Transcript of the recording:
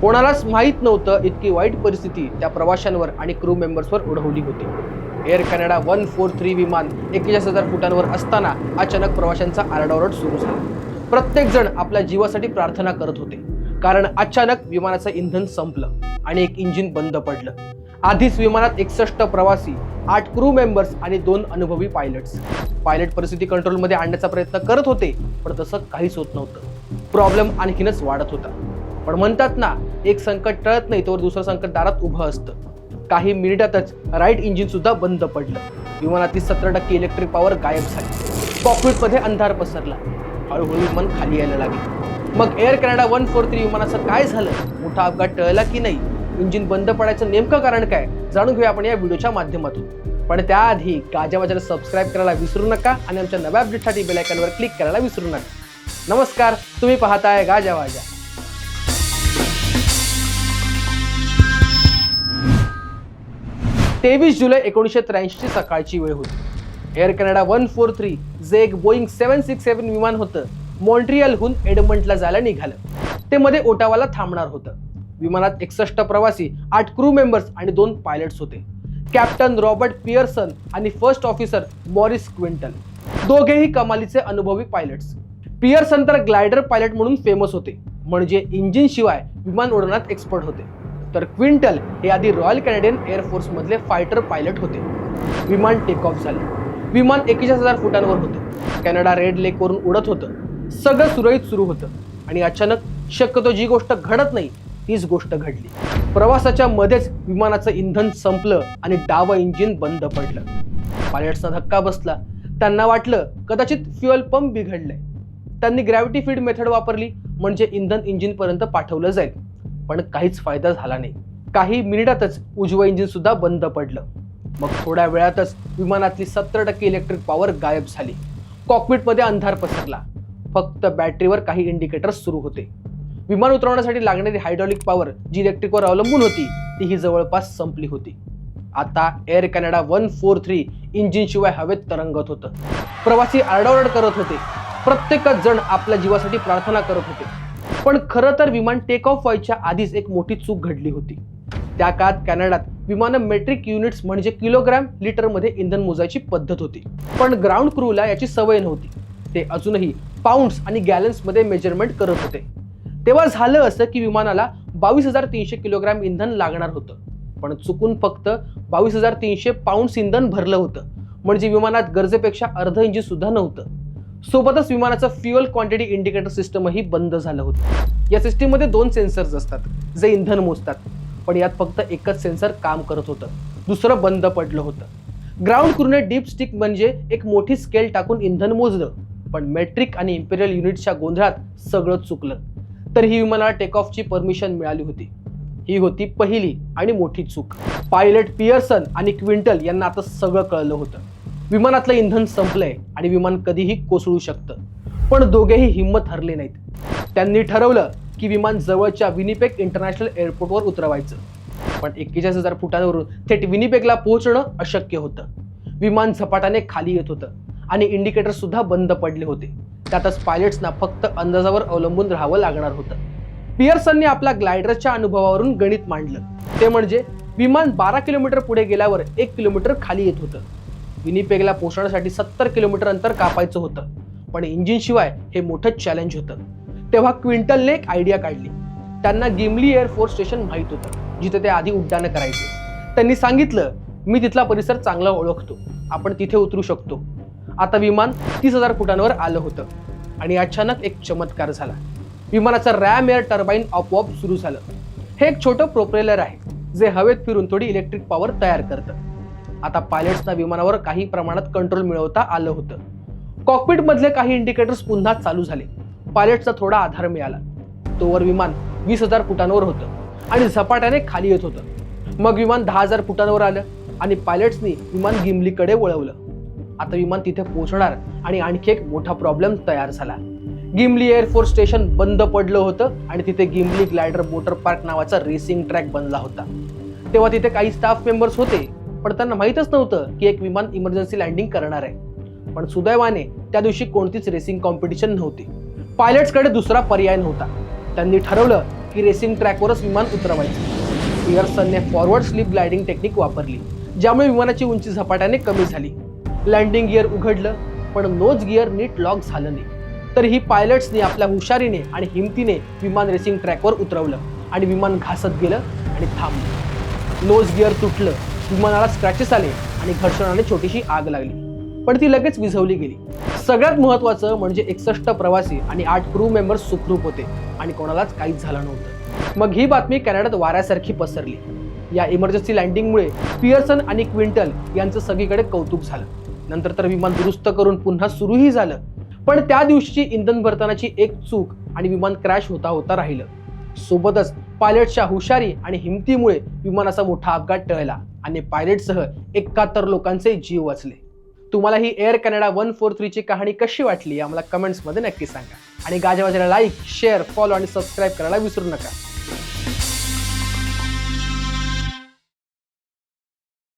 कोणालाच माहीत नव्हतं इतकी वाईट परिस्थिती त्या प्रवाशांवर आणि क्रू मेंबर्सवर ओढवली होती. Air Canada one four three विमान एक्केचाळीस हजार फुटांवर असताना अचानक प्रवाशांचा आरडाओरड सुरू झाला. प्रत्येकजण आपल्या जीवासाठी प्रार्थना करत होते. कारण अचानक विमानाचं इंधन संपलं आणि एक इंजिन बंद पडलं. आधीच विमानात एकसष्ट प्रवासी आठ क्रू मेंबर्स आणि दोन अनुभवी पायलट्स पायलट परिस्थिती कंट्रोलमध्ये आणण्याचा प्रयत्न करत होते पण तसं काहीच होत नव्हतं. प्रॉब्लेम आणखीनच वाढत होता. पण म्हणतात ना एक संकट टळत नाही तोवर दुसरं संकट दारात उभं असतं. काही मिनिटातच राईट इंजिन सुद्धा बंद पडलं. विमानातील सतरा टक्के इलेक्ट्रिक पॉवर गायब झाली. कॉकपिटमध्ये अंधार पसरला. हळूहळू विमान खाली यायला लागले. मग Air Canada one four three विमानाचं काय झालं? मोठा अपघात टळला की नाही? इंजिन बंद पडायचं नेमकं कारण काय? जाणून घेऊया आपण या व्हिडिओच्या माध्यमातून. पण त्याआधी गाजावाजाला सबस्क्राईब करायला विसरू नका आणि आमच्या नव्या अपडेटसाठी बेल आयकॉनवर क्लिक करायला विसरू नका. नमस्कार तुम्ही पाहताय गाजावाजा तेवीस जुलै एकोणीसशे त्र्याऐंशी सकाळची वेळ होती. Air Canada one four three जे एक बोईंग सेवन सिक्स सेवन विमान होतं. मॉन्ट्रियलहून एडमंटला जायला निघालं. ते मध्ये ओटावाला थांबणार होतं. विमानात एकसष्ट प्रवासी आठ क्रू मेंबर्स आणि दोन पायलट्स होते. कॅप्टन रॉबर्ट पियर्सन आणि फर्स्ट ऑफिसर मॉरिस क्विंटल दोघेही कमालीचे अनुभवी पायलट्स पियर्सन तर ग्लायडर पायलट म्हणून फेमस होते. म्हणजे इंजिनशिवाय विमान उडवण्यात एक्सपर्ट होते. तर क्विंटल हे आधी रॉयल कॅनेडियन एअरफोर्समधले फायटर पायलट होते. विमान टेक ऑफ झाले. विमान एकेचाळीस हजार फुटांवर होतं. कॅनडा रेड लेकवरून उडत होतं. सगळं सुरळीत सुरू होतं. आणि अचानक शक्यतो जी गोष्ट घडत नाही तीच गोष्ट घडली. प्रवासाच्या मध्येच विमानाचं इंधन संपलं आणि डावं इंजिन बंद पडलं. पायलट्सना धक्का बसला. त्यांना वाटलं कदाचित फ्युअल पंप बिघडलंय. त्यांनी ग्रॅव्हिटी फीड मेथड वापरली म्हणजे इंधन इंजिनपर्यंत पाठवलं जाईल. पण काहीच फायदा झाला नाही. काही मिनिटातच उजवं इंजिन सुद्धा बंद पडलं. मग थोड्या वेळातच विमानातली सत्तर टक्के इलेक्ट्रिक पॉवर गायब झाली. कॉकपिटमध्ये अंधार पसरला. फक्त बॅटरीवर काही इंडिकेटर्स सुरू होते. विमान उतरवण्यासाठी लागणारी हायड्रॉलिक पॉवर जी इलेक्ट्रिकवर अवलंबून होती ती ही जवळपास संपली होती. आता Air Canada one four three इंजिनशिवाय हवेत तरंगत होतं. प्रवासी आरडाओरड करत होते. प्रत्येकच जण आपल्या जीवासाठी प्रार्थना करत होते. पण खरं तर विमान टेक ऑफ व्हायच्या आधीच एक मोठी चूक घडली होती. त्या काळात कॅनडात विमानं मेट्रिक युनिट्स म्हणजे किलोग्रॅम लिटरमध्ये इंधन मोजायची पद्धत होती. पण ग्राउंड क्रूला याची सवय नव्हती. ते अजूनही पाऊंड्स आणि गॅलन्समध्ये मेजरमेंट करत होते. तेव्हा झालं असं की विमानाला बावीस हजार तीनशे किलोग्रॅम इंधन लागणार होतं. पण चुकून फक्त बावीस हजार तीनशे पाऊंड्स इंधन भरलं होतं. म्हणजे विमानात गरजेपेक्षा अर्ध इंजिन सुद्धा नव्हतं. सोबतच विमानाचं फ्युअल क्वांटिटी इंडिकेटर सिस्टमही बंद झालं होतं. या सिस्टीममध्ये दोन सेन्सर्स असतात जे इंधन मोजतात पण यात फक्त एकच सेन्सर काम करत होतं. दुसरं बंद पडलं होतं. ग्राउंड क्रूने डीप स्टिक म्हणजे एक मोठी स्केल टाकून इंधन मोजलं पण मेट्रिक आणि इम्पेरियल युनिटच्या गोंधळात सगळं चुकलं. तर ही विमानाला टेक ऑफची परमिशन मिळाली होती. ही होती पहिली आणि मोठी चूक. पायलट पियर्सन आणि क्विंटल यांना आता सगळं कळलं होतं. विमानातलं इंधन संपलंय आणि विमान कधीही कोसळू शकतं. पण दोघेही हिंमत हरले नाहीत. त्यांनी ठरवलं की विमान जवळच्या विनिपेक इंटरनॅशनल एअरपोर्टवर उतरवायचं. पण एक्केचाळीस हजार फुटांवरून थेट विनिपेकला पोहोचणं अशक्य होतं. विमान झपाट्याने खाली येत होतं आणि इंडिकेटर सुद्धा बंद पडले होते. त्यातच पायलट्सना फक्त अंदाजावर अवलंबून राहावं लागणार होतं. पियर्सनने आपल्या ग्लायडरच्या अनुभवावरून गणित मांडलं. ते म्हणजे विमान बारा किलोमीटर पुढे गेल्यावर एक किलोमीटर खाली येत होतं. विनिपेगला पोहोचण्यासाठी सत्तर किलोमीटर अंतर कापायचं होतं. पण इंजिनशिवाय हे मोठं चॅलेंज होतं. तेव्हा क्विंटलने एक आयडिया काढली. त्यांना गिमली एअरफोर्स स्टेशन माहीत होतं जिथे ते आधी उड्डाणं करायचे. त्यांनी सांगितलं मी तिथला परिसर चांगला ओळखतो. आपण तिथे उतरू शकतो. आता विमान तीस हजार फुटांवर आलं होतं आणि अचानक एक चमत्कार झाला. विमानाचं रॅम एअर टर्बाईन आपोआप सुरू झालं. हे एक छोटं प्रोपेलर आहे जे हवेत फिरून थोडी इलेक्ट्रिक पॉवर तयार करतं. आता पायलट्सना विमानावर काही प्रमाणात कंट्रोल मिळवता आलं होतं. कॉकपिट मधले काही इंडिकेटर्स पुन्हा चालू झाले. पायलटचा थोडा आधार मिळाला. तोवर विमान वीस हजार फुटांवर होतं आणि झपाट्याने खाली येत होतं. मग विमान दहा हजार फुटांवर आलं आणि पायलट्सनी विमान गिमलीकडे वळवलं. आता विमान तिथे पोहोचणार आणि आणखी एक मोठा प्रॉब्लेम तयार झाला. गिमली एअरफोर्स स्टेशन बंद पडलं होतं आणि तिथे गिमली ग्लायडर मोटर पार्क नावाचा रेसिंग ट्रॅक बनला होता. तेव्हा तिथे काही स्टाफ मेंबर्स होते. पण त्यांना माहीतच नव्हतं की एक विमान इमर्जन्सी लँडिंग करणार आहे. पण सुदैवाने त्या दिवशी कोणतीच रेसिंग कॉम्पिटिशन नव्हती. पायलट्सकडे दुसरा पर्याय नव्हता. त्यांनी ठरवलं की रेसिंग ट्रॅकवरच विमान उतरवायचं. पियर्सनने फॉरवर्ड स्लिप ग्लायडिंग टेक्निक वापरली ज्यामुळे विमानाची उंची झपाट्याने कमी झाली. लँडिंग गिअर उघडलं पण नोज गिअर नीट लॉक झालं नाही. तर ही पायलट्सने आपल्या हुशारीने आणि हिमतीने विमान रेसिंग ट्रॅकवर उतरवलं आणि विमान घासत गेलं आणि थांबलं. नोज गिअर तुटलं विमानाला स्क्रॅचेस आले आणि घर्षणाने छोटीशी आग लागली. पण ती लगेच विझवली गेली. सगळ्यात महत्वाचं म्हणजे एकसष्ट प्रवासी आणि आठ क्रू मेंबर्स सुखरूप होते आणि कोणालाच काहीच झालं नव्हतं. मग ही बातमी कॅनडात वाऱ्यासारखी पसरली. या इमर्जन्सी लँडिंगमुळे पियर्सन आणि क्विंटल यांचं सगळीकडे कौतुक झालं. नंतर तर विमान दुरुस्त करून पुन्हा सुरूही झालं. पण त्या दिवशीची इंधन भरतानाची एक चूक आणि विमान क्रॅश होता होता राहिलं. सोबतच पायलटच्या हुशारी आणि हिमतीमुळे विमानाचा मोठा अपघात टळला. आणि पायलटसह एकाहत्तर लोकांचे जीव वाचले. तुम्हाला ही एअर कॅनडा वन फोर थ्रीची कहाणी कशी वाटली आम्हाला कमेंट्समध्ये नक्की सांगा. आणि गाजावाजाला लाईक शेअर फॉलो आणि सबस्क्राईब करायला विसरू नका.